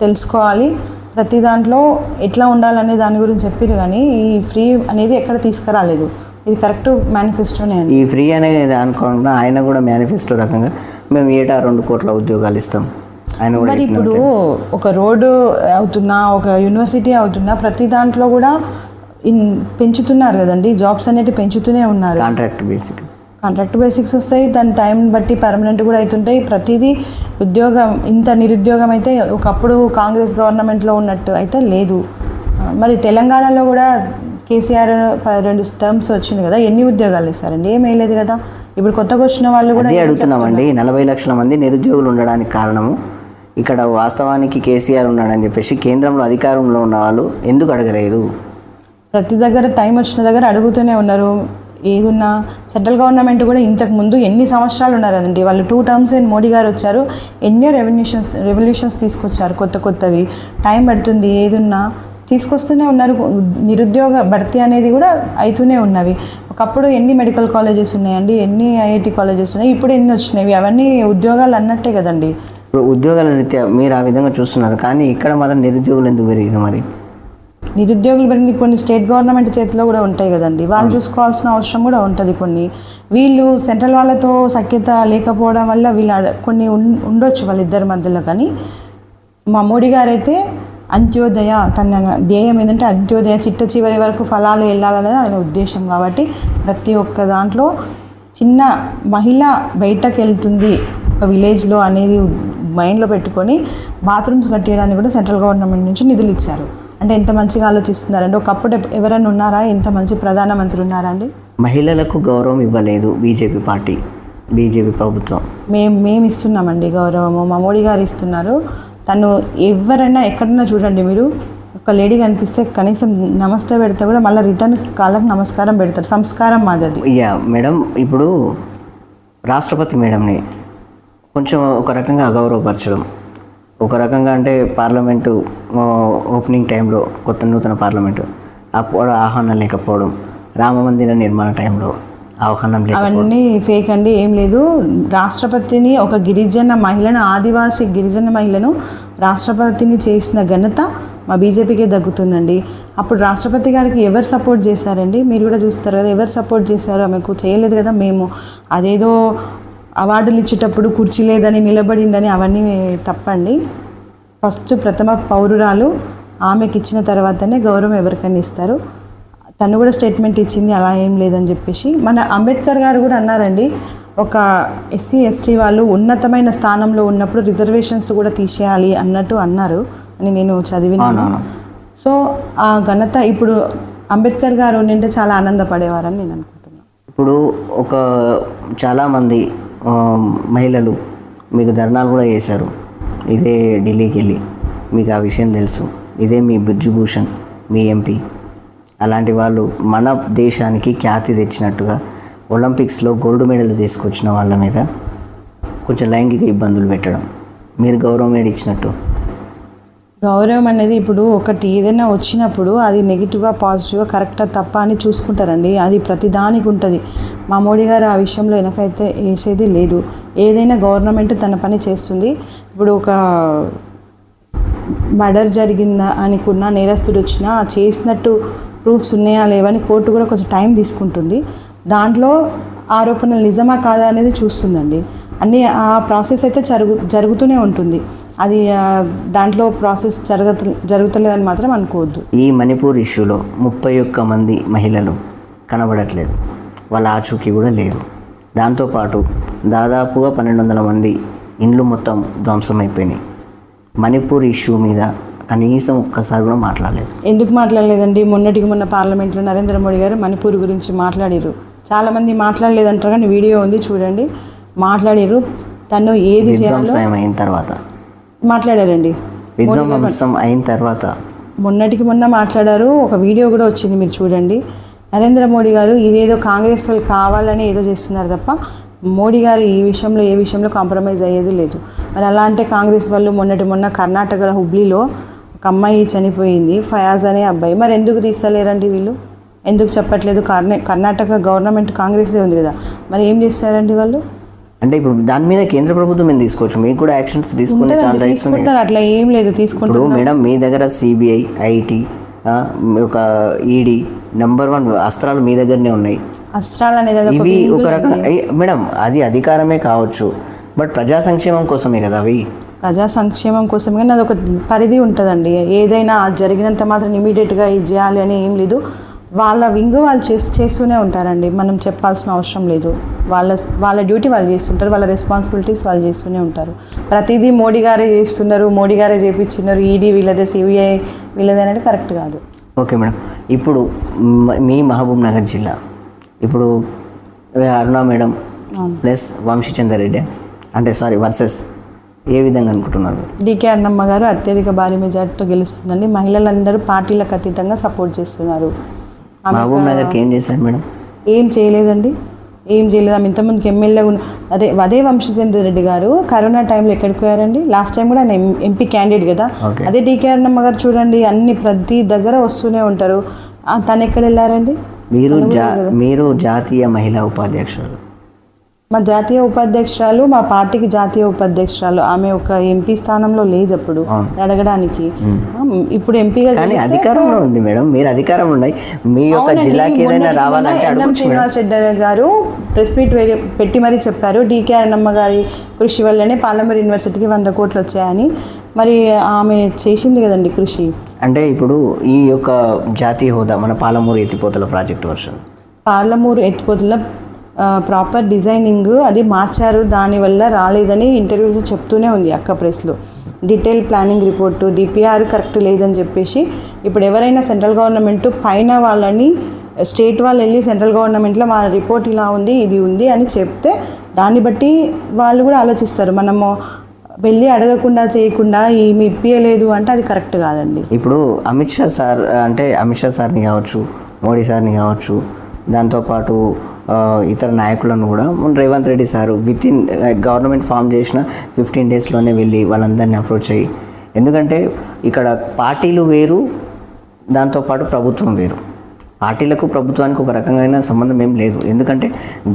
తెలుసుకోవాలి. ప్రతి దాంట్లో ఎట్లా ఉండాలనే దాని గురించి చెప్పారు కానీ ఈ ఫ్రీ అనేది ఎక్కడ తీసుకురాలేదు. ఇది కరెక్ట్ మేనిఫెస్టోనే అండి. ఈ ఫ్రీ అనేది అనుకోకుండా ఆయన కూడా మేనిఫెస్టో రకంగా మేము ఏటా రెండు కోట్ల ఉద్యోగాలు ఇస్తాం. మరి ఇప్పుడు ఒక రోడ్డు అవుతున్నా ఒక యూనివర్సిటీ అవుతున్నా ప్రతి దాంట్లో కూడా ఇన్ పెంచుతున్నారు కదండి. జాబ్స్ అనేవి పెంచుతూనే ఉన్నారు. కాంట్రాక్ట్ బేసిక్ కాంట్రాక్ట్ బేసిక్స్ వస్తాయి. దాని టైం బట్టి పర్మనెంట్ కూడా అవుతుంటాయి. ప్రతిదీ ఉద్యోగం ఇంత నిరుద్యోగం అయితే ఒకప్పుడు కాంగ్రెస్ గవర్నమెంట్లో ఉన్నట్టు అయితే లేదు. మరి తెలంగాణలో కూడా కేసీఆర్ రెండు టర్మ్స్ వచ్చింది కదా. ఎన్ని ఉద్యోగాలు ఇస్తారండి ఏం వేయలేదు కదా. ఇప్పుడు కొత్తగా వచ్చిన వాళ్ళు కూడా అడుగుతున్నామండి. నలభై లక్షల మంది నిరుద్యోగులు ఉండడానికి కారణము. ఇక్కడ వాస్తవానికి కేసీఆర్ ఉన్నాడని చెప్పేసి కేంద్రంలో అధికారంలో ఉన్న వాళ్ళు ఎందుకు అడగలేదు? ప్రతి దగ్గర టైం వచ్చిన దగ్గర అడుగుతూనే ఉన్నారు. ఏదున్నా సెంట్రల్ గవర్నమెంట్ కూడా ఇంతకు ముందు ఎన్ని సంవత్సరాలు ఉన్నారు అదండి వాళ్ళు టూ టర్మ్స్ అండ్ మోడీ గారు వచ్చారు. ఎన్నో రెవల్యూషన్స్ రెవల్యూషన్స్ తీసుకొచ్చారు కొత్త కొత్తవి. టైం పడుతుంది ఏదున్నా తీసుకొస్తూనే ఉన్నారు. నిరుద్యోగ భర్తీ అనేది కూడా అవుతూనే ఉన్నవి. ఒకప్పుడు ఎన్ని మెడికల్ కాలేజెస్ ఉన్నాయండి? ఎన్ని ఐఐటి కాలేజెస్ ఉన్నాయి? ఇప్పుడు ఎన్ని వచ్చినాయి అవన్నీ ఉద్యోగాలు అన్నట్టే కదండి. ఇప్పుడు ఉద్యోగాల రీత్యా మీరు ఆ విధంగా చూస్తున్నారు. కానీ ఇక్కడ మాత్రం నిరుద్యోగులు ఎందుకు పెరిగిన మరి? నిరుద్యోగులు పెరిగింది కొన్ని స్టేట్ గవర్నమెంట్ చేతిలో కూడా ఉంటాయి కదండి. వాళ్ళు చూసుకోవాల్సిన అవసరం కూడా ఉంటుంది కొన్ని. వీళ్ళు సెంట్రల్ వాళ్ళతో సఖ్యత లేకపోవడం వల్ల వీళ్ళు కొన్ని ఉండొచ్చు వాళ్ళిద్దరి మధ్యలో కానీ. మా మోడీ గారు అయితే అంత్యోదయ తన ధ్యేయం ఏంటంటే అంత్యోదయ చిట్ట చివరి వరకు ఫలాలు వెళ్ళాలనేది ఆయన ఉద్దేశం కాబట్టి ప్రతి ఒక్క దాంట్లో చిన్న మహిళ బయటకు వెళ్తుంది ఒక విలేజ్లో అనేది మైండ్లో పెట్టుకొని బాత్రూమ్స్ కట్టేయడానికి కూడా సెంట్రల్ గవర్నమెంట్ నుంచి నిధులు ఇచ్చారు. అంటే ఎంత మంచిగా ఆలోచిస్తున్నారండి? ఒకప్పుడు ఎవరైనా ఉన్నారా? ఎంత మంచి ప్రధానమంత్రి ఉన్నారా అండి? మహిళలకు గౌరవం ఇవ్వలేదు బీజేపీ పార్టీ బీజేపీ ప్రభుత్వం. మేము మేము ఇస్తున్నామండి గౌరవము. మా మోడీ గారు ఇస్తున్నారు. తను ఎవరైనా ఎక్కడన్నా చూడండి మీరు. ఒక లేడీ కనిపిస్తే కనీసం నమస్తే పెడితే కూడా మళ్ళీ రిటర్న్ కాళ్ళకు నమస్కారం పెడతారు. సంస్కారం మాది అది. యా మేడం ఇప్పుడు రాష్ట్రపతి మేడంని కొంచెం ఒక రకంగా అగౌరవపరచడం. ఒక రకంగా అంటే పార్లమెంటు ఓపెనింగ్ టైంలో కొత్త నూతన పార్లమెంటు. అప్పుడు ఆహ్వానం లేకపోవడం రామ మందిర నిర్మాణ టైంలో ఆహ్వానం అవన్నీ ఫేక్ అండి ఏం లేదు. రాష్ట్రపతిని ఒక గిరిజన మహిళను ఆదివాసి గిరిజన మహిళను రాష్ట్రపతిని చేసిన ఘనత మా బీజేపీకే దక్కుతుందండి. అప్పుడు రాష్ట్రపతి గారికి ఎవరు సపోర్ట్ చేశారండి? మీరు కూడా చూస్తారు కదా ఎవరు సపోర్ట్ చేశారు ఆమెకు చేయలేదు కదా మేము. అదేదో అవార్డులు ఇచ్చేటప్పుడు కుర్చీ లేదని నిలబడిందని అవన్నీ తప్పండి. ఫస్ట్ ప్రథమ పౌరురాలు ఆమెకి ఇచ్చిన తర్వాతనే గౌరవం ఎవరికైనా ఇస్తారు. తను కూడా స్టేట్మెంట్ ఇచ్చింది అలా ఏం లేదని చెప్పేసి. మన అంబేద్కర్ గారు కూడా అన్నారండి ఒక ఎస్సీ ఎస్టీ వాళ్ళు ఉన్నతమైన స్థానంలో ఉన్నప్పుడు రిజర్వేషన్స్ కూడా తీసేయాలి అన్నట్టు అన్నారు అని నేను చదివినాను. సో ఆ ఘనత ఇప్పుడు అంబేద్కర్ గారు నింటే చాలా ఆనందపడేవారని నేను అనుకుంటున్నాను ఇప్పుడు ఒక చాలామంది మహిళలు మీకు ధర్నాలు కూడా చేశారు. ఇదే ఢిల్లీకి వెళ్ళి మీకు ఆ విషయం తెలుసు. ఇదే మీ బుజ్జుభూషణ్ మీ ఎంపీ. అలాంటి వాళ్ళు మన దేశానికి ఖ్యాతి తెచ్చినట్టుగా ఒలింపిక్స్లో గోల్డ్ మెడల్ తీసుకొచ్చిన వాళ్ళ మీద కొంచెం లైంగిక ఇబ్బందులు పెట్టడం. మీరు గౌరవం ఇచ్చినట్టు గౌరవం అనేది ఇప్పుడు ఒకటి ఏదైనా వచ్చినప్పుడు అది నెగిటివా పాజిటివా కరెక్టా తప్ప అని చూసుకుంటారండి. అది ప్రతి దానికి ఉంటుంది. మా మోడీ గారు ఆ విషయంలో వెనకైతే వేసేది లేదు. ఏదైనా గవర్నమెంట్ తన పని చేస్తుంది. ఇప్పుడు ఒక మర్డర్ జరిగిందా అనుకున్న నేరస్తుడు వచ్చినా చేసినట్టు ప్రూఫ్స్ ఉన్నాయా లేవని కోర్టు కూడా కొంచెం టైం తీసుకుంటుంది. దాంట్లో ఆరోపణలు నిజమా కాదా అనేది చూస్తుందండి. అన్నీ ఆ ప్రాసెస్ అయితే జరుగు జరుగుతూనే ఉంటుంది. అది దాంట్లో ప్రాసెస్ జరగత జరుగుతలేదని మాత్రం అనుకోవద్దు. ఈ మణిపూర్ ఇష్యూలో ముప్పై ఒక్క మంది మహిళలు కనబడట్లేదు. వాళ్ళ ఆచూకీ కూడా లేదు. దాంతోపాటు దాదాపుగా పన్నెండు వందల మంది ఇండ్లు మొత్తం ధ్వంసమైపోయినాయి. మణిపూర్ ఇష్యూ మీద కనీసం ఒక్కసారి కూడా మాట్లాడలేదు. ఎందుకు మాట్లాడలేదండి? మొన్నటికి మొన్న పార్లమెంట్లో నరేంద్ర మోడీ గారు మణిపూర్ గురించి మాట్లాడారు చాలామంది మాట్లాడలేదంటారు కానీ వీడియో ఉంది చూడండి. మాట్లాడారు తను ఏది చేయాలో అయిన తర్వాత. మాట్లాడారండి. అయిన తర్వాత. మొన్నటికి మొన్న మాట్లాడారు. ఒక వీడియో కూడా వచ్చింది మీరు చూడండి. నరేంద్ర మోడీ గారు ఇదేదో కాంగ్రెస్ వాళ్ళు కావాలని ఏదో చేస్తున్నారు తప్ప మోడీ గారు ఈ విషయంలో ఏ విషయంలో కాంప్రమైజ్ అయ్యేది లేదు. మరి అలా అంటే కాంగ్రెస్ వాళ్ళు మొన్నటి మొన్న కర్ణాటకలో హుబ్లీలో ఒక అమ్మాయి చనిపోయింది ఫయాజ్ అనే అబ్బాయి. మరి ఎందుకు తీస్తలేరండి వీళ్ళు? ఎందుకు చెప్పట్లేదు? కర్ణా కర్ణాటక గవర్నమెంట్ కాంగ్రెస్దే ఉంది కదా. మరి ఏం చేస్తారండి వాళ్ళు? అంటే ఇప్పుడు దాని మీద కేంద్ర ప్రభుత్వం మేము తీసుకోవచ్చు? మీకు కూడా యాక్షన్స్ తీసుకునే చాలా రైట్స్ ఉన్నాయి. అట్లా ఏం లేదు తీసుకుంటారు మేడం మీ దగ్గర సిబిఐ ఐటీ ఒక ఈడీ నెంబర్ వన్ అస్త్రాలు మీ దగ్గరనే ఉన్నాయి. అస్త్రాలు అనేది ఇవి ఒక రకంగా ఏ- మేడం అది అధికారమే కావచ్చు బట్ ప్రజా సంక్షేమం కోసమే కదా అవి? ప్రజా సంక్షేమం కోసం కానీ అది ఒక పరిధి ఉంటుందండి. ఏదైనా జరిగినంత మాత్రం ఇమీడియట్గా ఇది చేయాలి అని ఏం లేదు. వాళ్ళ వింగ్ వాళ్ళు చేసి చేస్తూనే ఉంటారండి. మనం చెప్పాల్సిన అవసరం లేదు. వాళ్ళ వాళ్ళ డ్యూటీ వాళ్ళు చేస్తుంటారు. వాళ్ళ రెస్పాన్సిబిలిటీస్ వాళ్ళు చేస్తూనే ఉంటారు. ప్రతిదీ మోడీ గారే చేస్తున్నారు. మోడీ గారే చేపించినారు. ఈడీ వీళ్ళదే సిబిఐ వీళ్ళదే అనేది కరెక్ట్ కాదు. Okay madam. ఇప్పుడు మ- మహబూబ్ నగర్ జిల్లా. ఇప్పుడు అరుణ మేడం ప్లస్ వంశీచందర్ రెడ్డి అంటే సారీ వర్సెస్. ఏ విధంగా అనుకుంటున్నారు? డికే అన్నమ్మ గారు అత్యధిక భారీ మెజార్టీతో గెలుస్తుందండి. మహిళలందరూ పార్టీలకు అతీతంగా సపోర్ట్ చేస్తున్నారు. మహబూబ్ నగర్కి ఏం చేశారు మేడం? ఏం చేయలేదండి. ఏం చేయలేదు. ఆమె ఇంతమందికి ఎమ్మెల్యే అదే అదే వంశీచంద్ర రెడ్డి గారు కరోనా టైంలో ఎక్కడికి పోయారండి? లాస్ట్ టైం కూడా ఆయన ఎంపీ క్యాండిడేట్ కదా. అదే డీకే అన్నమ్మ గారు చూడండి అన్ని ప్రతి దగ్గర వస్తూనే ఉంటారు. తను ఎక్కడ వెళ్ళారండి? మీరు జా మీరు జాతీయ మహిళా ఉపాధ్యక్షులు మా జాతీయ ఉపాధ్యక్షురాలు మా పార్టీకి జాతీయ ఉపాధ్యక్షురాలు. ఆమె ఒక ఎంపీ స్థానంలో లేదు అప్పుడు. అడగడానికి. ఇప్పుడు ఎంపీగా కానీ అధికారంలో ఉంది మేడం. మీరు అధికారం ఉన్నాయి. మీ యొక్క జిల్లాకి ఏదైనా రావాలంటే శ్రీనివాస్ రెడ్డి గారు ప్రెస్ మీట్ వేరే పెట్టి మరీ చెప్పారు. డీకే అన్నమ్మ గారి కృషి వల్లనే పాలమూరు యూనివర్సిటీకి వంద కోట్లు వచ్చాయని. మరి ఆమె చేసింది కదండి కృషి? అంటే ఇప్పుడు ఈ యొక్క జాతీయ హోదా మన పాలమూరు ఎత్తిపోతల ప్రాజెక్ట్ వర్షన్ పాలమూరు ఎత్తిపోతుల ప్రాపర్ డిజైనింగ్ అది మార్చారు దానివల్ల రాలేదని ఇంటర్వ్యూలో చెప్తూనే ఉంది అక్క ప్రెస్లో detail planning report DPR correct లేదని చెప్పేసి ఇప్పుడు ఎవరైనా సెంట్రల్ గవర్నమెంట్ పైన వాళ్ళని స్టేట్ వాళ్ళు వెళ్ళి సెంట్రల్ గవర్నమెంట్లో మా రిపోర్ట్ ఇలా ఉంది ఇది ఉంది అని చెప్తే దాన్ని బట్టి వాళ్ళు కూడా ఆలోచిస్తారు. మనము వెళ్ళి అడగకుండా చేయకుండా ఏమి ఇప్పియలేదు అంటే అది కరెక్ట్ కాదండి. ఇప్పుడు అమిత్ షా సార్ అంటే అమిత్ షా సార్ని కావచ్చు మోడీ సార్ని కావచ్చు దాంతోపాటు ఇతర నాయకులను కూడా. Revanth Reddy sir within government form చేసిన ఫిఫ్టీన్ డేస్లోనే వెళ్ళి వాళ్ళందరినీ అప్రోచ్ అయ్యి. ఎందుకంటే ఇక్కడ పార్టీలు వేరు దాంతోపాటు ప్రభుత్వం వేరు. పార్టీలకు ప్రభుత్వానికి ఒక రకమైన సంబంధం ఏం లేదు. ఎందుకంటే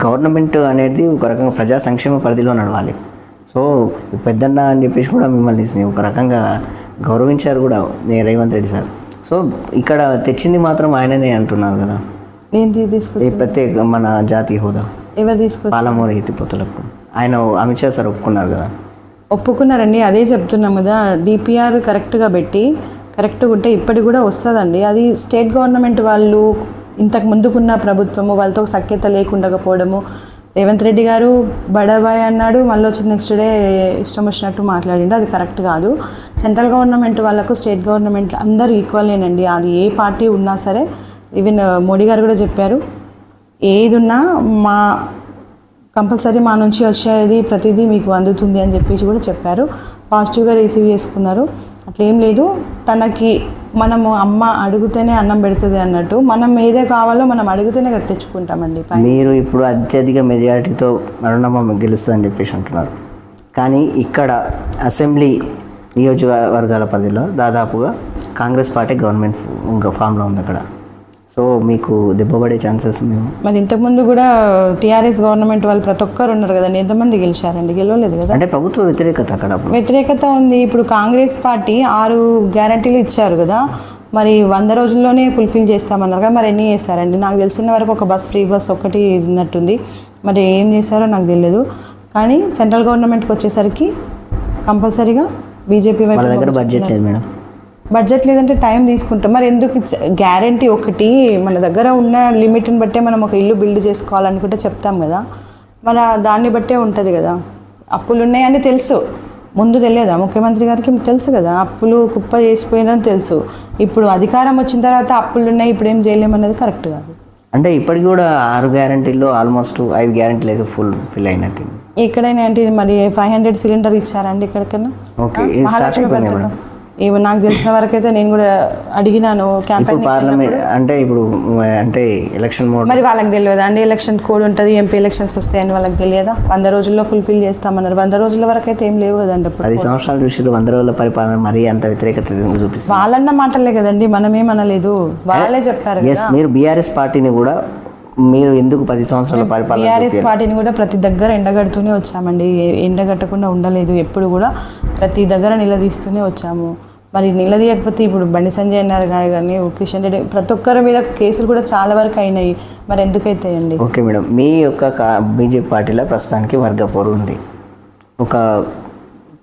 గవర్నమెంట్ అనేది ఒక రకంగా ప్రజా సంక్షేమ పరిధిలో నడవాలి. సో పెద్దన్న అని చెప్పేసి కూడా మిమ్మల్ని ఒక రకంగా గౌరవించారు కూడా రేవంత్ రెడ్డి సార్. సో ఇక్కడ తెచ్చింది మాత్రం ఆయననే అంటున్నారు కదా. ఏంటి తీసుకొచ్చి ప్రత్యేక మన జాతీయ హోదా. ఎవరు తీసుకొచ్చి పాలమూరు ఎత్తిపోతులకు ఆయన అమిత్ షా సార్ ఒప్పుకున్నారు కదా? ఒప్పుకున్నారండి అదే చెప్తున్నాం కదా. డిపిఆర్ కరెక్ట్గా పెట్టి కరెక్ట్గా ఉంటే ఇప్పటికి కూడా వస్తుందండి. అది స్టేట్ గవర్నమెంట్ వాళ్ళు ఇంతకు ముందుకున్న ప్రభుత్వము వాళ్ళతో సఖ్యత లేకుండకపోవడము. రేవంత్ రెడ్డి గారు బడాబాయ్ అన్నాడు మళ్ళీ వచ్చి నెక్స్ట్ డే ఇష్టం వచ్చినట్టు మాట్లాడిండు. అది కరెక్ట్ కాదు. సెంట్రల్ గవర్నమెంట్ వాళ్ళకు స్టేట్ గవర్నమెంట్ అందరూ ఈక్వలేనండి అది ఏ పార్టీ ఉన్నా సరే ఈవెన్ మోడీ గారు కూడా చెప్పారు ఏది ఉన్నా మా కంపల్సరీ మా నుంచి వచ్చేది ప్రతిదీ మీకు అందుతుంది అని చెప్పేసి కూడా చెప్పారు. పాజిటివ్గా రిసీవ్ చేసుకున్నారు. అట్లేం లేదు. తనకి మనము అమ్మ అడిగితేనే అన్నం పెడుతుంది అన్నట్టు మనం ఏదే కావాలో మనం అడిగితేనే కదా తెచ్చుకుంటామండి. మీరు ఇప్పుడు అత్యధిక మెజారిటీతో అరుణమ్మ గెలుస్తుందని చెప్పేసి అంటున్నారు. కానీ ఇక్కడ అసెంబ్లీ నియోజకవర్గాల పరిధిలో దాదాపుగా కాంగ్రెస్ పార్టీ గవర్నమెంట్ ఇంకా ఫామ్లో ఉంది అక్కడ. సో మీకు దెబ్బపడే ఛాన్సెస్ ఉంది మరి ఇంతకుముందు కూడా టీఆర్ఎస్ గవర్నమెంట్ వాళ్ళు ప్రతి ఒక్కరు ఉన్నారు కదండి ఎంతమంది గెలిచారండి గెలవలేదు కదా? అంటే ప్రభుత్వ వ్యతిరేకత అక్కడ వ్యతిరేకత ఉంది. ఇప్పుడు కాంగ్రెస్ పార్టీ ఆరు గ్యారంటీలు ఇచ్చారు కదా మరి వంద రోజుల్లోనే ఫుల్ఫిల్ చేస్తామన్నారు కదా మరి ఎన్ని చేశారండి? నాకు తెలిసిన వరకు ఒక బస్ ఫ్రీ బస్ ఒకటి ఉన్నట్టుంది. మరి ఏం చేశారో నాకు తెలియదు. కానీ సెంట్రల్ గవర్నమెంట్కి వచ్చేసరికి కంపల్సరీగా బీజేపీ వైపు దగ్గర బడ్జెట్ లేదు మేడం. బడ్జెట్ లేదంటే టైం తీసుకుంటాం. మరి ఎందుకు గ్యారంటీ ఒకటి మన దగ్గర ఉన్న లిమిట్ని బట్టే మనం ఒక ఇల్లు బిల్డ్ చేసుకోవాలనుకుంటే చెప్తాం కదా. మన దాన్ని బట్టే ఉంటుంది కదా. అప్పులు ఉన్నాయని తెలుసు. ముందు తెలియదా? ముఖ్యమంత్రి గారికి తెలుసు కదా. అప్పులు కుప్ప చేసిపోయినని తెలుసు. ఇప్పుడు అధికారం వచ్చిన తర్వాత అప్పులు ఉన్నాయి ఇప్పుడు ఏం చేయలేమన్నది కరెక్ట్ కాదు. అంటే ఇప్పటికి కూడా ఆరు గ్యారంటీల్లో ఆల్మోస్ట్ ఐదు గ్యారంటీలు అయితే ఫుల్ ఫిల్ అయినట్టు ఎక్కడైనా ఏంటి మరి ఫైవ్ హండ్రెడ్ సిలిండర్ ఇచ్చారండి ఎక్కడికైనా? ఓకే. ఏమో నాకు తెలిసిన వరకైతే నేను కూడా అడిగినాను క్యాంపెయిన్ పార్లమెంట్ అంటే ఇప్పుడు అంటే ఎలక్షన్ మోడ్ మరి వాళ్ళకి తెలియదా? అండి ఎలక్షన్ కోడ్ ఉంటుంది ఎంపీ ఎలక్షన్స్ వస్తాయని వాళ్ళకి తెలియదా? వంద రోజుల్లో ఫుల్ఫిల్ చేస్తామన్నారు. వంద రోజుల వరకు అయితే ఏం లేవు కదండి అప్పుడు పది సంవత్సరాలు చూసి వంద రోజుల పరిపాలన మరీ అంత వ్యతిరేకత చూపిస్తుంది? వాళ్ళన్న మాటలే కదండి మనమేమనలేదు. వాళ్ళే చెప్పారు ఎస్ మీరు బీఆర్ఎస్ పార్టీని కూడా మీరు ఎందుకు పది సంవత్సరాల పరిపాలన టీఆర్ఎస్ పార్టీని కూడా ప్రతి దగ్గర ఎండగడుతూనే వచ్చామండి. ఎండగట్టకుండా ఉండలేదు. ఎప్పుడు కూడా ప్రతి దగ్గర నిలదీస్తూనే వచ్చాము. మరి నిలదీయకపోతే ఇప్పుడు బండి సంజయ్ అన్నారు గారు కానీ కిషన్ రెడ్డి ప్రతి ఒక్కరి మీద కేసులు కూడా చాలా వరకు అయినాయి. మరి ఎందుకు అవుతాయండి ఓకే మేడం. మీ యొక్క బీజేపీ పార్టీలో ప్రస్తుతానికి వర్గ పోరు ఉంది. ఒక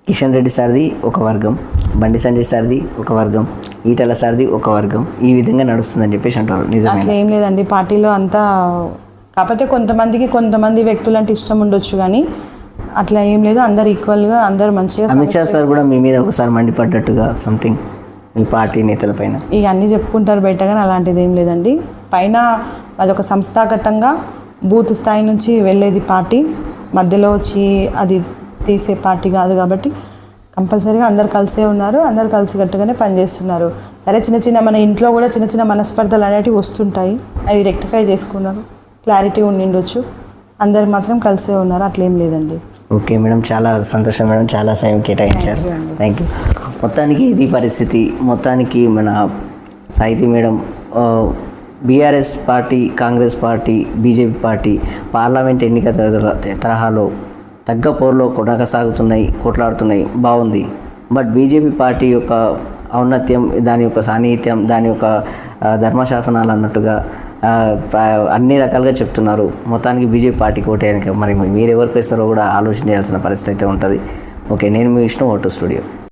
కిషన్ రెడ్డి సార్ది ఒక వర్గం బండి సంజయ్ సార్ది ఒక వర్గం ఈటల సార్ది ఒక వర్గం. ఈ విధంగా నడుస్తుందని చెప్పేసి అంటారు నిజమే ఏం లేదండి. పార్టీలో అంతా కాకపోతే కొంతమందికి కొంతమంది వ్యక్తులు అంటే ఇష్టం ఉండొచ్చు కానీ అట్లా ఏం లేదు. అందరు ఈక్వల్గా అందరు మంచిగా అమిత్ షా సార్ కూడా మీ మీద ఒకసారి మండిపడ్డట్టుగా సంథింగ్ మీ పార్టీ నేతల పైన. ఇక అన్నీ చెప్పుకుంటారు బయట కానీ అలాంటిది ఏం లేదండి. పైన అదొక సంస్థాగతంగా బూత్ స్థాయి నుంచి వెళ్ళేది పార్టీ. మధ్యలో వచ్చి అది తీసే పార్టీ కాదు కాబట్టి కంపల్సరీగా అందరు కలిసే ఉన్నారు అందరు కలిసి కట్టుగానే పనిచేస్తున్నారు. సరే చిన్న చిన్న మన ఇంట్లో కూడా చిన్న చిన్న మనస్పర్ధలు అనేటివి వస్తుంటాయి. అవి రెక్టిఫై చేసుకున్నారు. క్లారిటీ ఉండిండొచ్చు. అందరు మాత్రం కలిసే ఉన్నారు. అట్లేం లేదండి. ఓకే మేడం చాలా సంతోషం మేడం. చాలా సమయం కేటాయించారు. థ్యాంక్ యూ మొత్తానికి ఇది పరిస్థితి. మొత్తానికి మన Sahithi madam BRS party Congress party BJP party parliament ఎన్నిక తరహా- తరహాలో తగ్గ పోరులో కొనసాగుతున్నాయి కొట్లాడుతున్నాయి. బాగుంది బట్ బీజేపీ పార్టీ యొక్క ఔన్నత్యం దాని యొక్క సాన్నిహిత్యం దాని యొక్క ధర్మశాసనాలు అన్నట్టుగా అన్ని రకాలుగా చెప్తున్నారు. మొత్తానికి బీజేపీ పార్టీకి ఓటేయడానికి మరి మీరు ఎవరికి వేస్తారో కూడా ఆలోచన చేయాల్సిన పరిస్థితి అయితే ఉంటుంది. ఓకే నేను మీ విష్ణు ఓటు స్టూడియో.